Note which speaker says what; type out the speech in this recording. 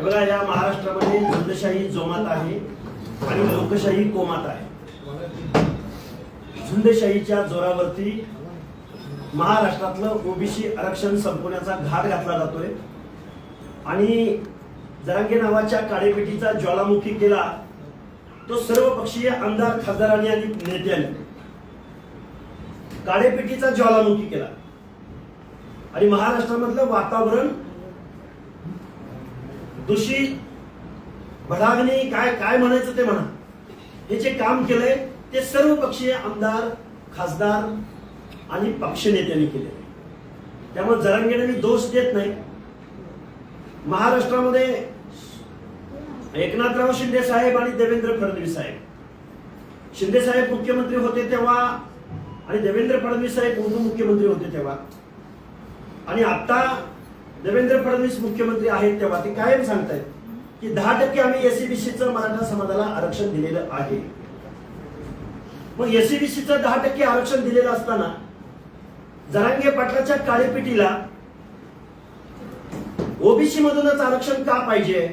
Speaker 1: हे बघा या महाराष्ट्रामध्ये झुंडशाही जोमात आहे आणि लोकशाही कोमात आहे. झुंडशाहीच्या जोरावरती महाराष्ट्रातलं ओबीसी आरक्षण संपवण्याचा घाट घातला जातोय. आणि जरांगे नावाच्या काळेपेटीचा ज्वालामुखी केला तो सर्व पक्षीय आमदार खासदारांनी आणि नेत्यांनी काळेपेटीचा ज्वालामुखी केला. आणि महाराष्ट्रामधलं वातावरण दोषी भडागणी काय काय म्हणायचं ते म्हणा. हे जे काम केलंय ते सर्व पक्षीय आमदार खासदार आणि पक्षनेत्यांनी केले त्यामुळे जरांगेने मी दोष देत नाही. महाराष्ट्रामध्ये एकनाथराव शिंदे साहेब आणि देवेंद्र फडणवीस साहेब. शिंदे साहेब मुख्यमंत्री होते तेव्हा आणि देवेंद्र फडणवीस साहेब उपमुख्यमंत्री होते तेव्हा. आणि आता देवेंद्र फडणवीस मुख्यमंत्री आहेत तेव्हा ते कायम सांगतायत की दहा टक्के आम्ही एसीबीसीचं मराठा समाजाला आरक्षण दिलेलं आहे. मग एसीबीसीचं दहा टक्के आरक्षण दिलेलं असताना जरांगे पाटलाच्या काळेपिटीला ओबीसी मधूनच आरक्षण का पाहिजे?